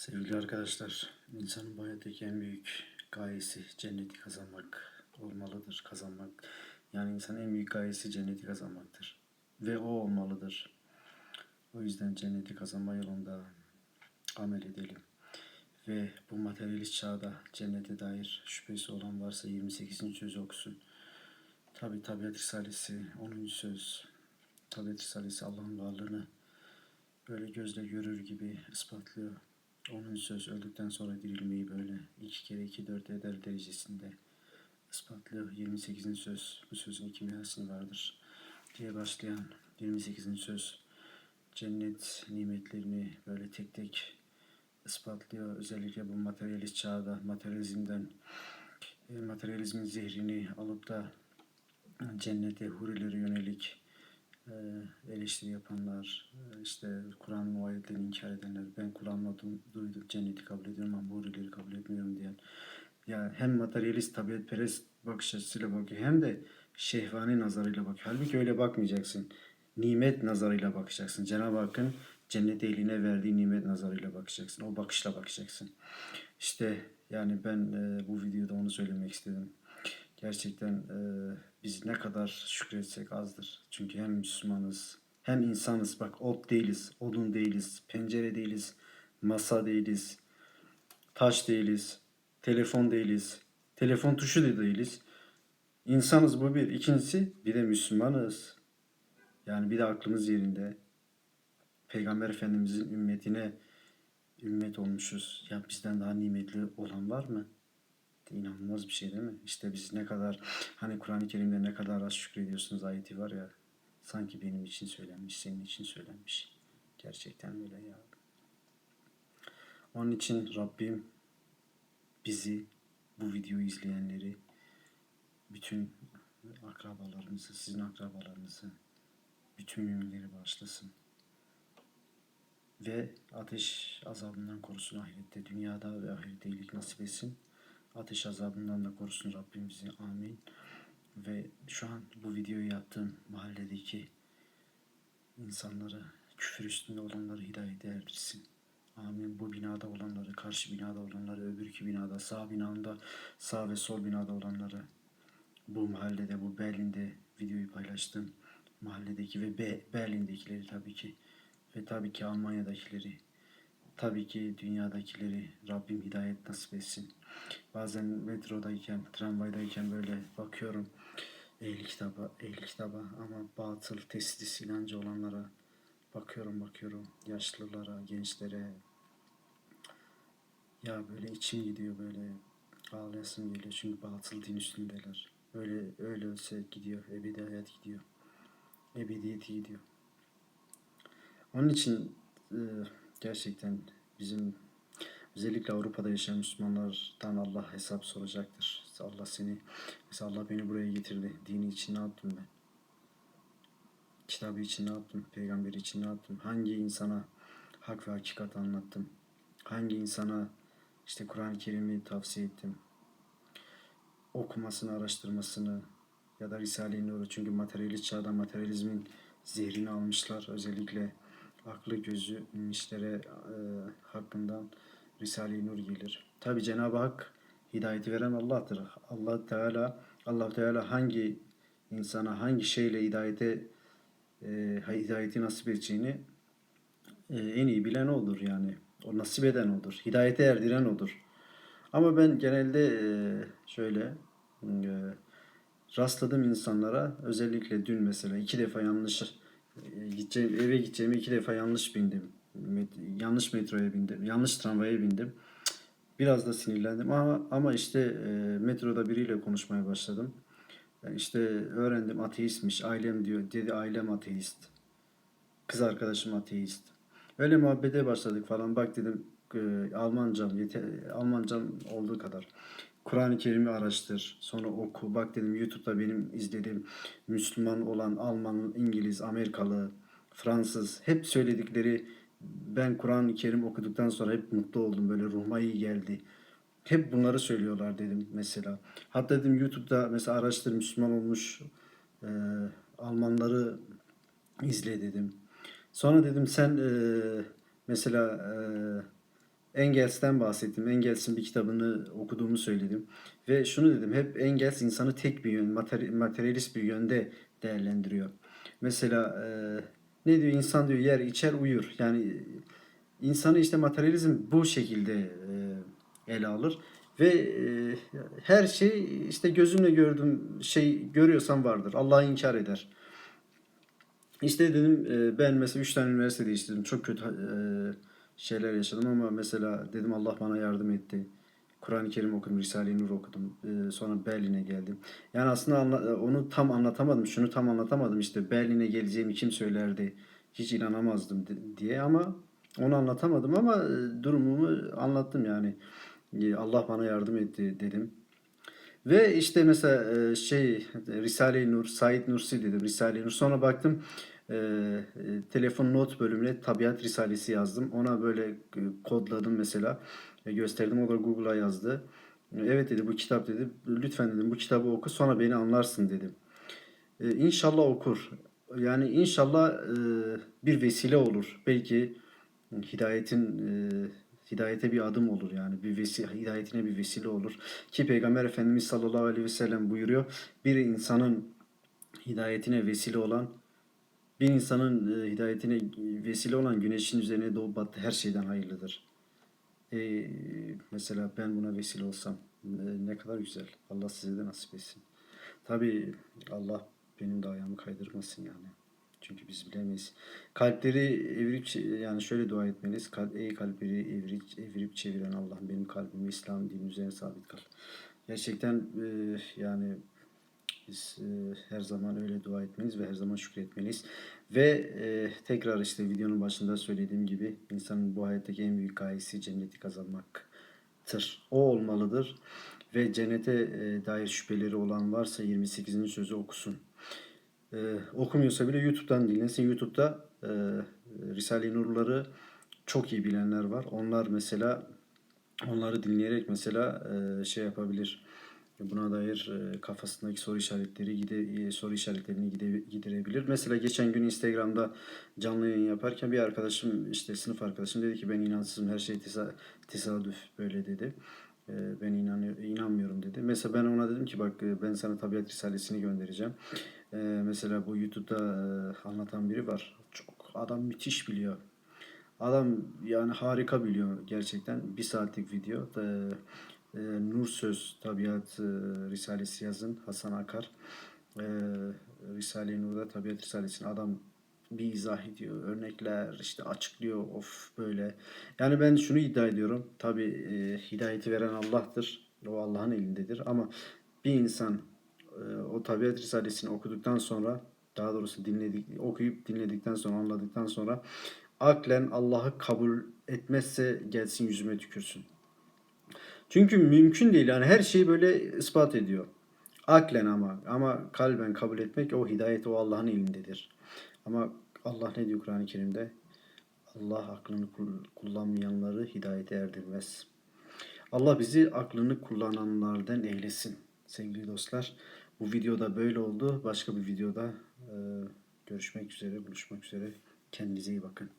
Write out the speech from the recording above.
Sevgili arkadaşlar, insanın hayattaki en büyük gayesi cenneti kazanmak olmalıdır, kazanmak. Yani insanın en büyük gayesi cenneti kazanmaktır. Ve o olmalıdır. O yüzden cenneti kazanma yolunda amel edelim. Ve bu materyalist çağda cennete dair şüphesi olan varsa 28. söz okusun. Tabi Tabiat Risalesi 10. söz. Tabiat Risalesi Allah'ın varlığını böyle gözle görür gibi ispatlıyor. Onun söz öldükten sonra dirilmeyi böyle iki kere iki dört eder derecesinde ispatlıyor. 28. söz bu sözün iki mihasını vardır diye başlayan 28. söz cennet nimetlerini böyle tek tek ispatlıyor. Özellikle bu materyalist çağda materyalizmden e, materyalizmin zehrini alıp da cennete hurilere yönelik e, eleştiri yapanlar, e, işte Kur'an'ın o inkar edenler, ben Kur'an'la du- duydum, cenneti kabul ediyorum ama hurileri kabul etmiyorum diyen. Ya hem materyalist tabiatperest bakış açısıyla bakıyor hem de şehvani nazarıyla bakıyor. Halbuki öyle bakmayacaksın. Nimet nazarıyla bakacaksın. Cenab-ı Hakk'ın cennet eline verdiği nimet nazarıyla bakacaksın. O bakışla bakacaksın. İşte yani ben e, bu videoda onu söylemek istedim. Gerçekten e, biz ne kadar şükretsek azdır. Çünkü hem Müslümanız hem insanız. Bak ot değiliz, odun değiliz, pencere değiliz, masa değiliz, taş değiliz, telefon değiliz, telefon tuşu da değiliz. İnsanız bu bir. İkincisi bir de Müslümanız. Yani bir de aklımız yerinde. Peygamber Efendimizin ümmetine ümmet olmuşuz. Ya bizden daha nimetli olan var mı? İnanılmaz bir şey değil mi? İşte biz ne kadar hani Kur'an-ı Kerim'de ne kadar az şükrediyorsunuz ayeti var ya. Sanki benim için söylenmiş, senin için söylenmiş. Gerçekten öyle ya. Onun için Rabbim bizi, bu videoyu izleyenleri, bütün akrabalarımızı, sizin akrabalarınızı, bütün müminleri bağışlasın. Ve ateş azabından korusun ahirette, dünyada ve ahirette iyilik nasip etsin. Ateş azabından da korusun Rabbim bizi. Amin. Ve şu an bu videoyu yaptığım mahalledeki insanları, küfür üstünde olanları hidayete erdirsin. Amin. Bu binada olanları, karşı binada olanları, öbürkü binada, sağ binanda, sağ ve sol binada olanları, bu mahallede, bu Berlin'de videoyu paylaştım. Mahalledeki ve Be- Berlin'dekileri tabii ki ve tabii ki Almanya'dakileri, tabii ki dünyadakileri Rabbim hidayet nasip etsin. Bazen metrodayken, tramvaydayken böyle bakıyorum ehli kitaba, ehli kitaba ama batıl, teslis inancı olanlara bakıyorum bakıyorum yaşlılara, gençlere ya böyle içim gidiyor böyle ağlayasım geliyor çünkü batıl din üstündeler. Öyle öyle ölse gidiyor, ebedi hayat gidiyor. Ebediyeti gidiyor. Onun için e, gerçekten bizim özellikle Avrupa'da yaşayan Müslümanlardan Allah hesap soracaktır. Allah seni, mesela Allah beni buraya getirdi. Dini için ne yaptım ben? Kitabı için ne yaptım? Peygamberi için ne yaptım? Hangi insana hak ve hakikat anlattım? Hangi insana işte Kur'an-ı Kerim'i tavsiye ettim? Okumasını, araştırmasını ya da Risale-i Nur'u çünkü materyalist çağda materyalizmin zehrini almışlar. Özellikle aklı gözü inmişlere e, hakkından Risale-i Nur gelir. Tabi Cenab-ı Hak hidayeti veren Allah'tır. Allah Teala Allah Teala hangi insana hangi şeyle hidayete e, hidayeti nasip edeceğini e, en iyi bilen odur yani. O nasip eden odur. Hidayete erdiren odur. Ama ben genelde e, şöyle e, rastladığım insanlara özellikle dün mesela iki defa yanlış gideceğim eve gideceğime iki defa yanlış bindim. Met- yanlış metroya bindim. Yanlış tramvaya bindim. Biraz da sinirlendim ama ama işte e, metroda biriyle konuşmaya başladım. Yani işte öğrendim ateistmiş. Ailem diyor. Dedi ailem ateist. Kız arkadaşım ateist. Öyle muhabbete başladık falan. Bak dedim e, Almancam yeter, Almancam olduğu kadar. Kur'an-ı Kerim'i araştır. Sonra oku. Bak dedim YouTube'da benim izlediğim Müslüman olan Alman, İngiliz, Amerikalı, Fransız hep söyledikleri ben Kur'an-ı Kerim okuduktan sonra hep mutlu oldum. Böyle ruhuma iyi geldi. Hep bunları söylüyorlar dedim mesela. Hatta dedim YouTube'da mesela araştır Müslüman olmuş e, Almanları izle dedim. Sonra dedim sen e, mesela e, Engels'ten bahsettim. Engels'in bir kitabını okuduğumu söyledim. Ve şunu dedim. Hep Engels insanı tek bir yön, materyalist bir yönde değerlendiriyor. Mesela ne diyor? İnsan diyor yer, içer, uyur. Yani insanı işte materyalizm bu şekilde ele alır. Ve her şey işte gözümle gördüğüm şey görüyorsam vardır. Allah'ı inkar eder. İşte dedim ben mesela 3 tane üniversite değiştirdim. Çok kötü şeyler yaşadım ama mesela dedim Allah bana yardım etti. Kur'an-ı Kerim okudum, Risale-i Nur okudum. E, sonra Berlin'e geldim. Yani aslında anla- onu tam anlatamadım. Şunu tam anlatamadım işte Berlin'e geleceğimi kim söylerdi? Hiç inanamazdım di- diye ama onu anlatamadım ama e, durumumu anlattım yani. E, Allah bana yardım etti dedim. Ve işte mesela e, şey Risale-i Nur, Said Nursi dedim Risale-i Nur. Sonra baktım e, e, telefon not bölümüne Tabiat Risalesi yazdım. Ona böyle e, kodladım mesela. E, gösterdim. O da Google'a yazdı. E, Evet dedi bu kitap dedi. Lütfen dedim bu kitabı oku sonra beni anlarsın dedim. E, İnşallah okur. Yani inşallah e, bir vesile olur. Belki hidayetin e, hidayete bir adım olur yani bir vesile hidayetine bir vesile olur ki Peygamber Efendimiz sallallahu aleyhi ve sellem buyuruyor bir insanın hidayetine vesile olan bir insanın e, hidayetine vesile olan güneşin üzerine doğup battığı her şeyden hayırlıdır. E, mesela ben buna vesile olsam e, ne kadar güzel. Allah size de nasip etsin. Tabii Allah benim de ayağımı kaydırmasın yani. Çünkü biz bilemeyiz. Kalpleri evirip yani şöyle dua etmeniz. Kalp, ey kalpleri evirip, evirip çeviren Allah'ım benim kalbimi İslam dinin üzerine sabit kal. Gerçekten e, yani biz e, her zaman öyle dua etmeliyiz ve her zaman şükretmeliyiz. Ve e, tekrar işte videonun başında söylediğim gibi insanın bu hayattaki en büyük gayesi cenneti kazanmaktır. O olmalıdır. Ve cennete e, dair şüpheleri olan varsa 28. sözü okusun. E, okumuyorsa bile YouTube'dan dinlesin. YouTube'da e, Risale-i Nurları çok iyi bilenler var. Onlar mesela onları dinleyerek mesela e, şey yapabilir. Buna dair e, kafasındaki soru işaretleri gide, e, soru işaretlerini gide, giderebilir. Mesela geçen gün Instagram'da canlı yayın yaparken bir arkadaşım işte sınıf arkadaşım dedi ki ben inansızım her şey tesa- tesadüf böyle dedi. E, ben inanıyor, inanmıyorum dedi. Mesela ben ona dedim ki bak ben sana Tabiat Risalesini göndereceğim. Mesela bu YouTube'da anlatan biri var. Çok adam müthiş biliyor. Adam yani harika biliyor gerçekten. Bir saatlik video. Ee, e, Nur Söz Tabiat e, Risalesi yazın. Hasan Akar. E, Risale-i Nur'da Tabiat Risalesi'ni adam bir izah ediyor. Örnekler işte açıklıyor. Of böyle. Yani ben şunu iddia ediyorum. Tabi e, hidayeti veren Allah'tır. O Allah'ın elindedir. Ama bir insan e, o Tabiat Risalesini okuduktan sonra daha doğrusu dinledik, okuyup dinledikten sonra anladıktan sonra aklen Allah'ı kabul etmezse gelsin yüzüme tükürsün. Çünkü mümkün değil yani her şeyi böyle ispat ediyor. Aklen ama ama kalben kabul etmek o hidayet o Allah'ın elindedir. Ama Allah ne diyor Kur'an-ı Kerim'de? Allah aklını kul- kullanmayanları hidayete erdirmez. Allah bizi aklını kullananlardan eylesin. Sevgili dostlar, bu videoda böyle oldu. Başka bir videoda e, görüşmek üzere, buluşmak üzere. Kendinize iyi bakın.